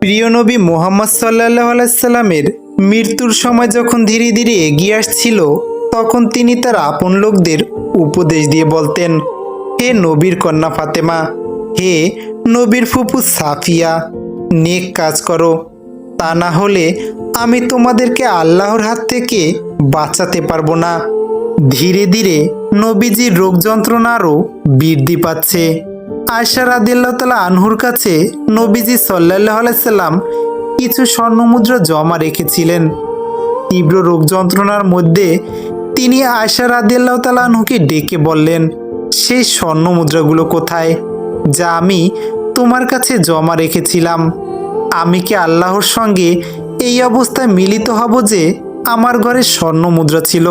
প্রিয় নবী মোহাম্মদ সাল্লাহ আলাইসাল্লামের মৃত্যুর সময় যখন ধীরে ধীরে এগিয়ে আসছিল, তখন তিনি তার আপন লোকদের উপদেশ দিয়ে বলতেন, হে নবীর কন্যা ফাতেমা, হে নবীর ফুপু সাফিয়া, নেক কাজ করো। তা না হলে আমি তোমাদেরকে আল্লাহর হাত থেকে বাঁচাতে পারব না। ধীরে ধীরে নবীজির রোগ যন্ত্রণারও বৃদ্ধি পাচ্ছে। আয়সা রাদিল্লাহ তালা আনহুর কাছে নবীজি সাল্লাহ আলাইসাল্লাম কিছু স্বর্ণমুদ্রা জমা রেখেছিলেন। তীব্র রোগ যন্ত্রণার মধ্যে তিনি আয়সা রাদিল্লাহ তালা আনহুকে ডেকে বললেন সেই স্বর্ণ মুদ্রাগুলো কোথায়? যা আমি তোমার কাছে জমা রেখেছিলাম। আমি কি আল্লাহর সঙ্গে এই অবস্থায় মিলিত হব যে আমার ঘরে স্বর্ণ মুদ্রা ছিল?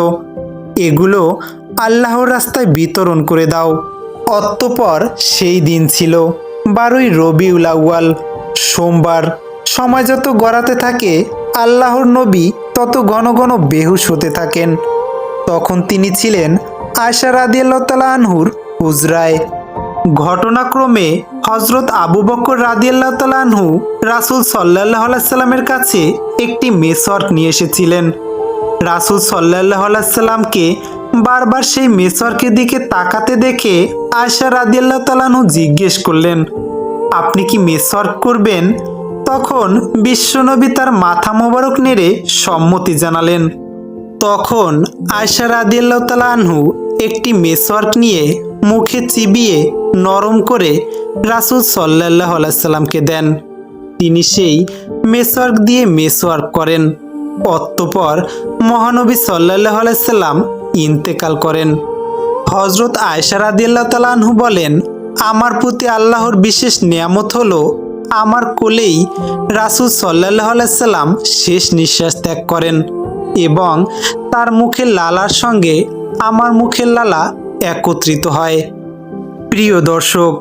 এগুলো আল্লাহর রাস্তায় বিতরণ করে দাও। অতঃপর সেই দিন ছিল। বারোই রবিউল আউয়াল, সোমবার। সময় যত গড়াতে থাকে, আল্লাহর নবী তত ঘন ঘন বেহুশ হতে থাকেন। তখন তিনি ছিলেন আয়সা রাদিয়াল্লাহ তালা আনহুর হুজরায় ঘটনাক্রমে হজরত আবু বকর রাদিয়াল্লাহ তালা আনহু রাসুল সাল্লাহ সাল্লামের কাছে একটি মেসওয়ার্ক নিয়ে এসেছিলেন। রাসুল সাল্লাহ সাল্লামকে বারবার সেই মেসওয়ার্কের দিকে তাকাতে দেখে আয়সা রাদিয়াল্লাহ তালানহু জিজ্ঞেস করলেন, আপনি কি মেসওয়ার্ক করবেন? তখন বিশ্বনবী তার মাথা মোবারক নেড়ে সম্মতি জানালেন। তখন আয়সা রাদিয়াল্লাহ তালা আনহু একটি মেসওয়ার্ক নিয়ে মুখে চিবিয়ে নরম করে রাসুল সাল্লাহ সাল্লামকে দেন। তিনি সেই মেসওয়ার্ক দিয়ে মেসওয়ার্ক করেন। অতঃপর মহানবী সাল্লাহ আলাইসাল্লাম ইন্তেকাল করেন। হজরত আয়সা রাদিয়াল্লাহ তালাহু বলেন, আমার প্রতি আল্লাহর বিশেষ নিয়ামত হলো আমার কোলেই রাসুল সাল্লাহ আলাইসাল্লাম শেষ নিঃশ্বাস ত্যাগ করেন এবং তার মুখের লালার সঙ্গে আমার মুখের লালা একত্রিত হয়। প্রিয় দর্শক,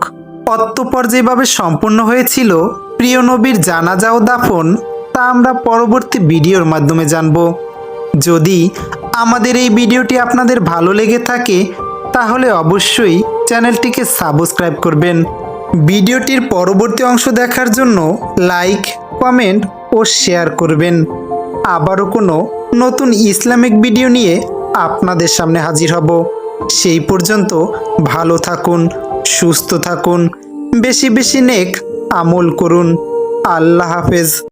অতঃপর যেভাবে সম্পূর্ণ হয়েছিল, প্রিয় নবীর জানাজা ও দাফন তা আমরা পরবর্তী ভিডিওর মাধ্যমে জানব। যদি আমাদের এই ভিডিওটি আপনাদের ভালো লেগে থাকে, তাহলে অবশ্যই চ্যানেলটিকে সাবস্ক্রাইব করবেন। ভিডিওটির পরবর্তী অংশ দেখার জন্য লাইক, কমেন্ট ও শেয়ার করবেন। আবারও কোনো নতুন ইসলামিক ভিডিও নিয়ে আপনাদের সামনে হাজির হব। সেই পর্যন্ত ভালো থাকুন, সুস্থ থাকুন, বেশি বেশি নেক আমল করুন। আল্লাহ হাফেজ।